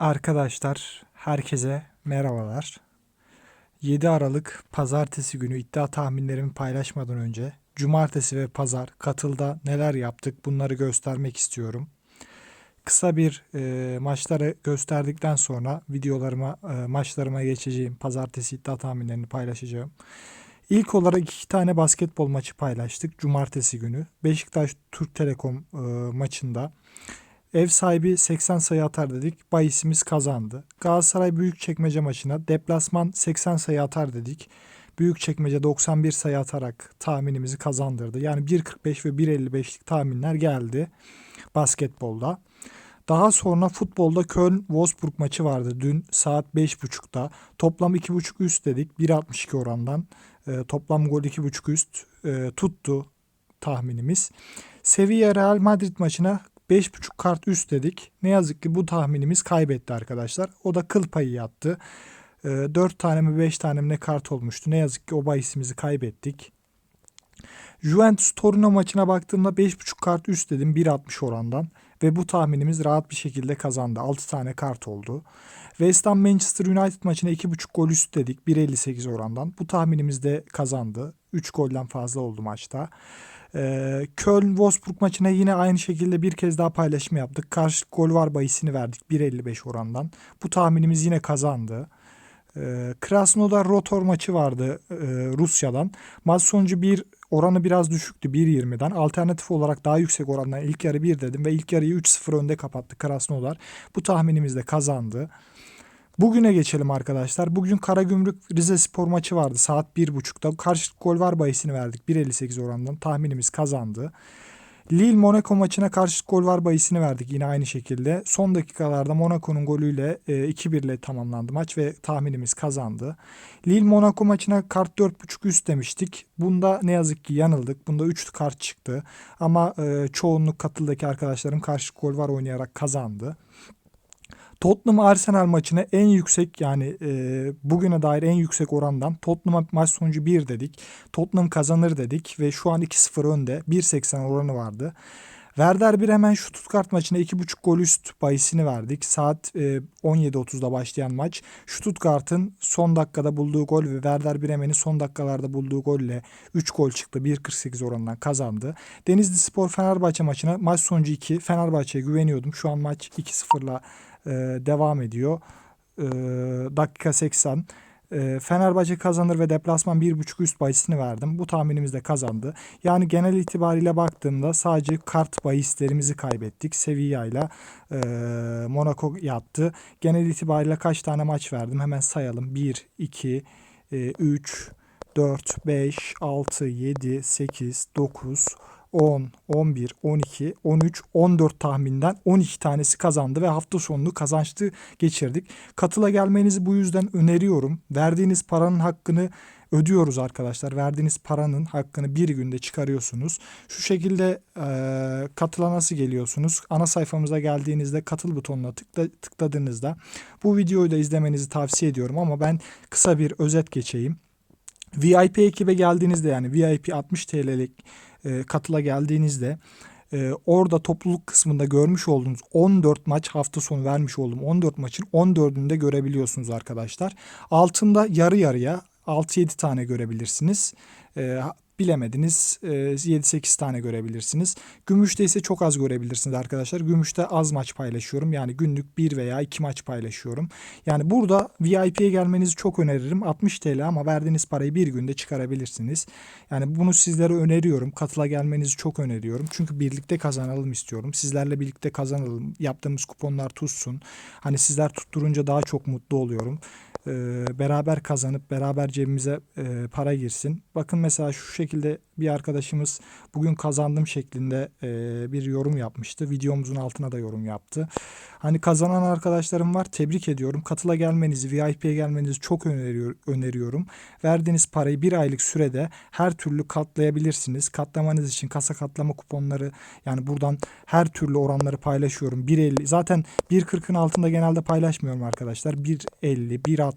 Arkadaşlar herkese merhabalar. 7 Aralık pazartesi günü iddia tahminlerimi paylaşmadan önce cumartesi ve pazar katılda neler yaptık bunları göstermek istiyorum. Kısa bir e, maçları gösterdikten sonra videolarıma e, maçlarıma geçeceğim. Pazartesi iddia tahminlerini paylaşacağım. İlk olarak iki tane basketbol maçı paylaştık cumartesi günü. Beşiktaş Türk Telekom e, maçında Ev sahibi 80 sayı atar dedik. Bayisimiz kazandı. Galatasaray Büyükçekmece maçına deplasman 80 sayı atar dedik. Büyükçekmece 91 sayı atarak tahminimizi kazandırdı. Yani 1.45 ve 1.55'lik tahminler geldi basketbolda. Daha sonra futbolda Köln Wolfsburg maçı vardı dün saat 5.30'da. Toplam 2.5 üst dedik 1.62 orandan. E, toplam gol 2.5 üst e, tuttu tahminimiz. Sevilla Real Madrid maçına 5.5 kart üst dedik. Ne yazık ki bu tahminimiz kaybetti arkadaşlar. O da kıl payı yattı. E, 4 tane mi 5 tane mi ne kart olmuştu. Ne yazık ki o bahisimizi kaybettik. Juventus Torino maçına baktığımda 5.5 kart üst dedim 1.60 orandan. Ve bu tahminimiz rahat bir şekilde kazandı. 6 tane kart oldu. West Ham Manchester United maçına 2.5 gol üst dedik 1.58 orandan. Bu tahminimiz de kazandı. 3 golden fazla oldu maçta. Ee, Köln Wolfsburg maçına yine aynı şekilde bir kez daha paylaşım yaptık. Karşı gol var bahisini verdik 1.55 orandan. Bu tahminimiz yine kazandı. Ee, Krasnodar Rotor maçı vardı e, Rusya'dan. Maç sonucu bir oranı biraz düşüktü 1.20'den. Alternatif olarak daha yüksek orandan ilk yarı 1 dedim ve ilk yarıyı 3-0 önde kapattı Krasnodar. Bu tahminimiz de kazandı. Bugüne geçelim arkadaşlar. Bugün Karagümrük Rize Spor maçı vardı saat 1.30'da. Karşılık gol var bahisini verdik 1.58 orandan. Tahminimiz kazandı. Lille Monaco maçına karşı gol var bahisini verdik yine aynı şekilde. Son dakikalarda Monaco'nun golüyle e, 2-1 ile tamamlandı maç ve tahminimiz kazandı. Lille Monaco maçına kart 4.5 üst demiştik. Bunda ne yazık ki yanıldık. Bunda 3 kart çıktı. Ama e, çoğunluk katıldaki arkadaşlarım karşı gol var oynayarak kazandı. Tottenham Arsenal maçına en yüksek yani e, bugüne dair en yüksek orandan Tottenham'a maç sonucu 1 dedik. Tottenham kazanır dedik ve şu an 2-0 önde. 1.80 oranı vardı. Werder Bremen Stuttgart maçına 2.5 gol üst bahisini verdik. Saat e, 17.30'da başlayan maç. Stuttgart'ın son dakikada bulduğu gol ve Werder Bremen'in son dakikalarda bulduğu golle 3 gol çıktı. 1.48 oranından kazandı. Denizli Spor Fenerbahçe maçına maç sonucu 2. Fenerbahçe'ye güveniyordum. Şu an maç 2-0'la e, devam ediyor. E, dakika 80. E, Fenerbahçe kazanır ve deplasman 1.5 üst bahisini verdim. Bu tahminimiz de kazandı. Yani genel itibariyle baktığımda sadece kart bahislerimizi kaybettik. Sevilla ile e, Monaco yattı. Genel itibariyle kaç tane maç verdim? Hemen sayalım. 1, 2, e, 3, 4, 5, 6, 7, 8, 9, 10, 11, 12, 13, 14 tahminden 12 tanesi kazandı ve hafta sonunu kazançlı geçirdik. Katıla gelmenizi bu yüzden öneriyorum. Verdiğiniz paranın hakkını ödüyoruz arkadaşlar. Verdiğiniz paranın hakkını bir günde çıkarıyorsunuz. Şu şekilde e, katıla nasıl geliyorsunuz? Ana sayfamıza geldiğinizde katıl butonuna tıkla, tıkladığınızda bu videoyu da izlemenizi tavsiye ediyorum ama ben kısa bir özet geçeyim. VIP ekibe geldiğinizde yani VIP 60 TL'lik e, katıla geldiğinizde e, orada topluluk kısmında görmüş olduğunuz 14 maç hafta sonu vermiş olduğum 14 maçın 14'ünü de görebiliyorsunuz arkadaşlar. Altında yarı yarıya 6-7 tane görebilirsiniz. E, bilemediniz 7-8 e, tane görebilirsiniz. Gümüşte ise çok az görebilirsiniz arkadaşlar. Gümüşte az maç paylaşıyorum. Yani günlük 1 veya 2 maç paylaşıyorum. Yani burada VIP'ye gelmenizi çok öneririm. 60 TL ama verdiğiniz parayı bir günde çıkarabilirsiniz. Yani bunu sizlere öneriyorum. Katıla gelmenizi çok öneriyorum. Çünkü birlikte kazanalım istiyorum. Sizlerle birlikte kazanalım. Yaptığımız kuponlar tutsun. Hani sizler tutturunca daha çok mutlu oluyorum e, beraber kazanıp beraber cebimize e, para girsin. Bakın mesela şu şekilde bir arkadaşımız bugün kazandım şeklinde e, bir yorum yapmıştı. Videomuzun altına da yorum yaptı. Hani kazanan arkadaşlarım var. Tebrik ediyorum. Katıla gelmenizi, VIP'ye gelmenizi çok öneriyor, öneriyorum. Verdiğiniz parayı bir aylık sürede her türlü katlayabilirsiniz. Katlamanız için kasa katlama kuponları yani buradan her türlü oranları paylaşıyorum. 1.50 zaten 1.40'ın altında genelde paylaşmıyorum arkadaşlar. 1.50, 1.60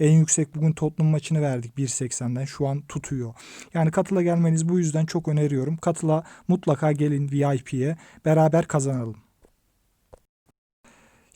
en yüksek bugün Tottenham maçını verdik 1.80'den şu an tutuyor. Yani katıla gelmenizi bu yüzden çok öneriyorum. Katıla mutlaka gelin VIP'ye beraber kazanalım.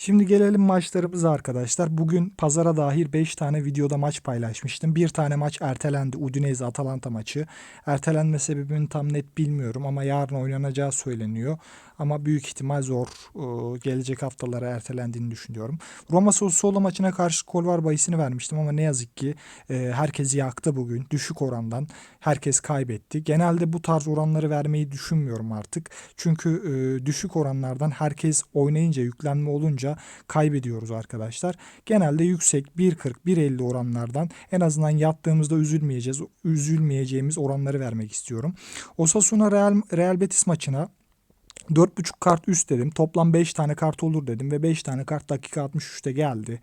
Şimdi gelelim maçlarımıza arkadaşlar. Bugün pazara dahil 5 tane videoda maç paylaşmıştım. Bir tane maç ertelendi. Udinese Atalanta maçı. Ertelenme sebebini tam net bilmiyorum ama yarın oynanacağı söyleniyor. Ama büyük ihtimal zor. Ee, Gelecek haftalara ertelendiğini düşünüyorum. Roma Sassuolo maçına karşı gol var bahisini vermiştim ama ne yazık ki e, herkesi yaktı bugün. Düşük orandan herkes kaybetti. Genelde bu tarz oranları vermeyi düşünmüyorum artık. Çünkü e, düşük oranlardan herkes oynayınca yüklenme olunca kaybediyoruz arkadaşlar. Genelde yüksek 1.40 1.50 oranlardan en azından yattığımızda üzülmeyeceğiz. Üzülmeyeceğimiz oranları vermek istiyorum. Osasuna Real, Real Betis maçına 4.5 kart üst dedim. Toplam 5 tane kart olur dedim ve 5 tane kart dakika 63'te geldi.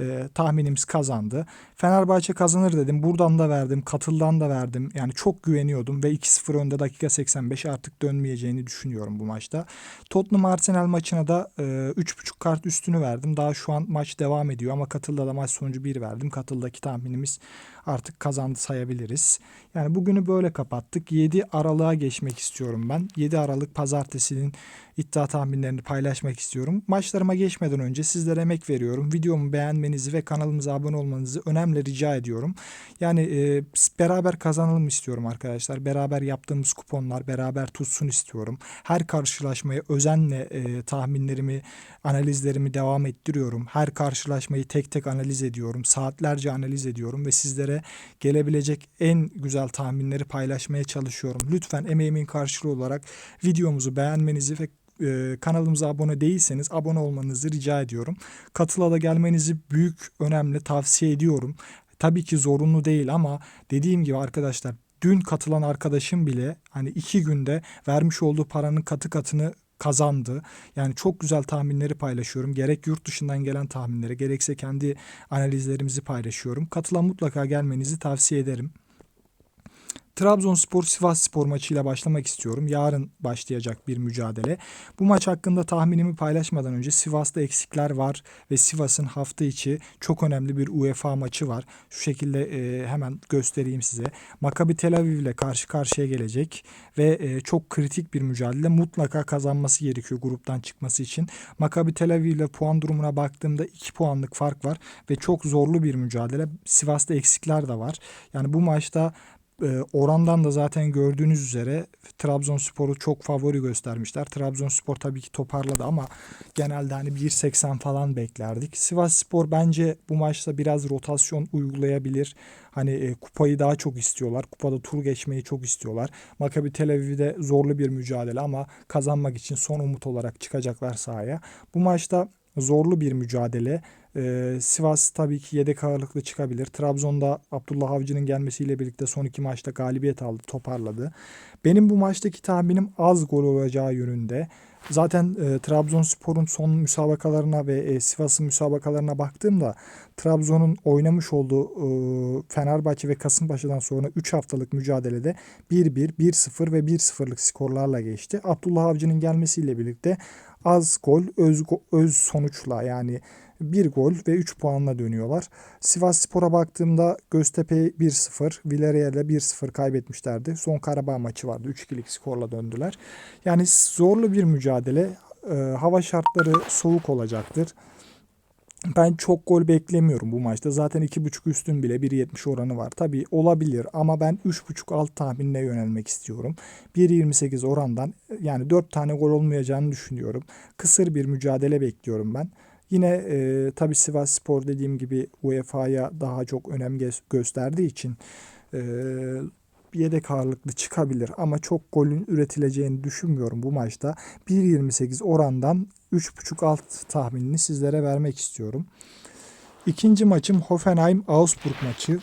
Ee, tahminimiz kazandı. Fenerbahçe kazanır dedim. Buradan da verdim. Katıldan da verdim. Yani çok güveniyordum ve 2-0 önde dakika 85 artık dönmeyeceğini düşünüyorum bu maçta. Tottenham Arsenal maçına da e, 3.5 kart üstünü verdim. Daha şu an maç devam ediyor ama Katılda da maç sonucu 1 verdim. Katıldaki tahminimiz artık kazandı sayabiliriz. Yani bugünü böyle kapattık. 7 Aralık'a geçmek istiyorum ben. 7 Aralık pazartesinin iddia tahminlerini paylaşmak istiyorum. Maçlarıma geçmeden önce sizlere emek veriyorum. Videomu beğenmenizi ve kanalımıza abone olmanızı önemli rica ediyorum. Yani e, beraber kazanalım istiyorum arkadaşlar. Beraber yaptığımız kuponlar beraber tutsun istiyorum. Her karşılaşmaya özenle e, tahminlerimi, analizlerimi devam ettiriyorum. Her karşılaşmayı tek tek analiz ediyorum. Saatlerce analiz ediyorum ve sizlere gelebilecek en güzel tahminleri paylaşmaya çalışıyorum. Lütfen emeğimin karşılığı olarak videomuzu beğenmenizi ve e, kanalımıza abone değilseniz abone olmanızı rica ediyorum. Katıla da gelmenizi büyük önemli tavsiye ediyorum. Tabii ki zorunlu değil ama dediğim gibi arkadaşlar dün katılan arkadaşım bile hani iki günde vermiş olduğu paranın katı katını kazandı. Yani çok güzel tahminleri paylaşıyorum. Gerek yurt dışından gelen tahminleri gerekse kendi analizlerimizi paylaşıyorum. Katılan mutlaka gelmenizi tavsiye ederim. Trabzonspor Sivasspor maçıyla başlamak istiyorum. Yarın başlayacak bir mücadele. Bu maç hakkında tahminimi paylaşmadan önce Sivas'ta eksikler var ve Sivas'ın hafta içi çok önemli bir UEFA maçı var. Şu şekilde e, hemen göstereyim size. Maccabi Tel Aviv ile karşı karşıya gelecek ve e, çok kritik bir mücadele. Mutlaka kazanması gerekiyor gruptan çıkması için. Maccabi Tel Aviv ile puan durumuna baktığımda 2 puanlık fark var ve çok zorlu bir mücadele. Sivas'ta eksikler de var. Yani bu maçta orandan da zaten gördüğünüz üzere Trabzonspor'u çok favori göstermişler. Trabzonspor tabii ki toparladı ama genelde hani 1.80 falan beklerdik. Sivas Spor bence bu maçta biraz rotasyon uygulayabilir. Hani e, kupayı daha çok istiyorlar. Kupada tur geçmeyi çok istiyorlar. Maccabi Tel Aviv'de zorlu bir mücadele ama kazanmak için son umut olarak çıkacaklar sahaya. Bu maçta zorlu bir mücadele. Ee, Sivas tabii ki yedek ağırlıklı çıkabilir. Trabzon'da Abdullah Avcı'nın gelmesiyle birlikte son iki maçta galibiyet aldı, toparladı. Benim bu maçtaki tahminim az gol olacağı yönünde. Zaten e, Trabzonspor'un son müsabakalarına ve e, Sivas'ın müsabakalarına baktığımda Trabzon'un oynamış olduğu e, Fenerbahçe ve Kasımpaşa'dan sonra 3 haftalık mücadelede 1-1, 1-0 ve 1-0'lık skorlarla geçti. Abdullah Avcı'nın gelmesiyle birlikte az gol, öz, öz sonuçla yani bir gol ve 3 puanla dönüyorlar. Sivas Spor'a baktığımda Göztepe 1-0, Villarreal'e 1-0 kaybetmişlerdi. Son Karabağ maçı vardı. 3-2'lik skorla döndüler. Yani zorlu bir mücadele. Ee, hava şartları soğuk olacaktır. Ben çok gol beklemiyorum bu maçta. Zaten 2.5 üstün bile 1.70 oranı var. Tabii olabilir ama ben 3.5 alt tahminine yönelmek istiyorum. 1.28 orandan yani 4 tane gol olmayacağını düşünüyorum. Kısır bir mücadele bekliyorum ben. Yine e, tabii Sivas Spor dediğim gibi UEFA'ya daha çok önem gösterdiği için e, yedek ağırlıklı çıkabilir ama çok golün üretileceğini düşünmüyorum bu maçta. 1.28 orandan 3.5 alt tahminini sizlere vermek istiyorum. İkinci maçım Hoffenheim-Augsburg maçı.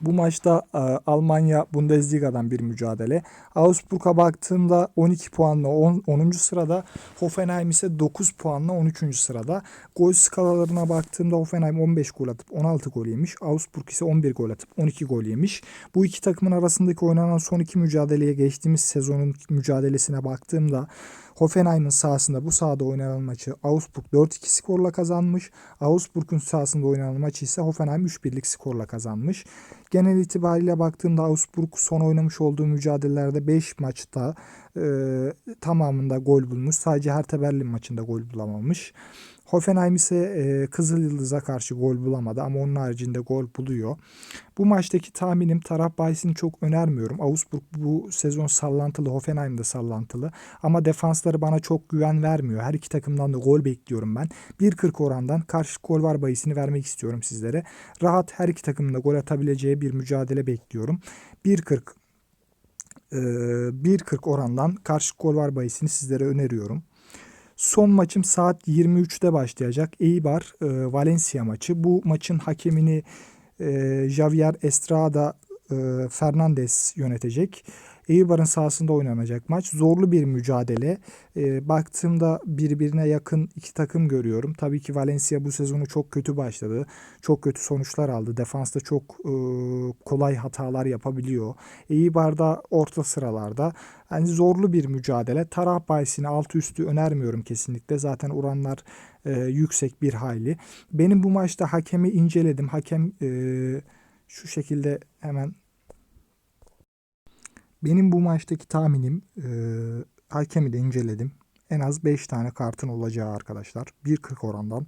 Bu maçta e, Almanya Bundesliga'dan bir mücadele. Augsburg'a baktığımda 12 puanla 10. 10. sırada, Hoffenheim ise 9 puanla 13. sırada. Gol skalalarına baktığımda Hoffenheim 15 gol atıp 16 gol yemiş. Augsburg ise 11 gol atıp 12 gol yemiş. Bu iki takımın arasındaki oynanan son iki mücadeleye geçtiğimiz sezonun mücadelesine baktığımda Hoffenheim'ın sahasında bu sahada oynanan maçı Augsburg 4-2 skorla kazanmış. Augsburg'un sahasında oynanan maçı ise Hoffenheim 3-1'lik skorla kazanmış. Genel itibariyle baktığımda Augsburg son oynamış olduğu mücadelelerde 5 maçta e, tamamında gol bulmuş. Sadece Hertha Berlin maçında gol bulamamış. Hoffenheim ise e, Kızıl Yıldız'a karşı gol bulamadı ama onun haricinde gol buluyor. Bu maçtaki tahminim taraf bahisini çok önermiyorum. Augsburg bu sezon sallantılı, Hoffenheim de sallantılı. Ama defansları bana çok güven vermiyor. Her iki takımdan da gol bekliyorum ben. 1.40 orandan karşı gol var bahisini vermek istiyorum sizlere. Rahat her iki takımın da gol atabileceği bir mücadele bekliyorum. 1.40 e, 1.40 orandan karşı gol var bahisini sizlere öneriyorum. Son maçım saat 23'te başlayacak. Eibar e, Valencia maçı. Bu maçın hakemini e, Javier Estrada e, Fernandez yönetecek. Eibar'ın sahasında oynanacak maç. Zorlu bir mücadele. E, baktığımda birbirine yakın iki takım görüyorum. Tabii ki Valencia bu sezonu çok kötü başladı. Çok kötü sonuçlar aldı. Defansta çok e, kolay hatalar yapabiliyor. Eibar'da orta sıralarda. Yani zorlu bir mücadele. Taraf bahisini altı üstü önermiyorum kesinlikle. Zaten oranlar e, yüksek bir hayli. Benim bu maçta hakemi inceledim. Hakem e, şu şekilde hemen benim bu maçtaki tahminim e, hakemi de inceledim. En az 5 tane kartın olacağı arkadaşlar. 1.40 orandan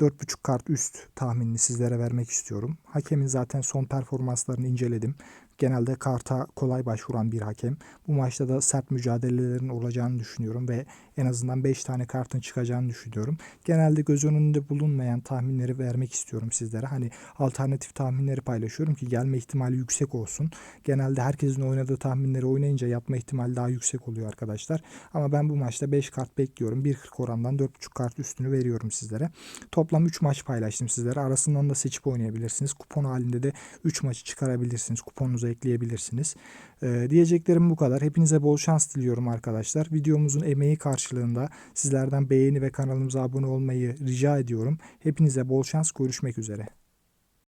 4.5 kart üst tahminini sizlere vermek istiyorum. Hakemin zaten son performanslarını inceledim. Genelde karta kolay başvuran bir hakem. Bu maçta da sert mücadelelerin olacağını düşünüyorum ve en azından 5 tane kartın çıkacağını düşünüyorum. Genelde göz önünde bulunmayan tahminleri vermek istiyorum sizlere. Hani alternatif tahminleri paylaşıyorum ki gelme ihtimali yüksek olsun. Genelde herkesin oynadığı tahminleri oynayınca yapma ihtimali daha yüksek oluyor arkadaşlar. Ama ben bu maçta 5 kart bekliyorum. 1.40 orandan 4.5 kart üstünü veriyorum sizlere. Toplam 3 maç paylaştım sizlere. Arasından da seçip oynayabilirsiniz. Kupon halinde de 3 maçı çıkarabilirsiniz. Kuponunuza ekleyebilirsiniz. Ee, diyeceklerim bu kadar. Hepinize bol şans diliyorum arkadaşlar. Videomuzun emeği karşılığında sizlerden beğeni ve kanalımıza abone olmayı rica ediyorum. Hepinize bol şans. Görüşmek üzere.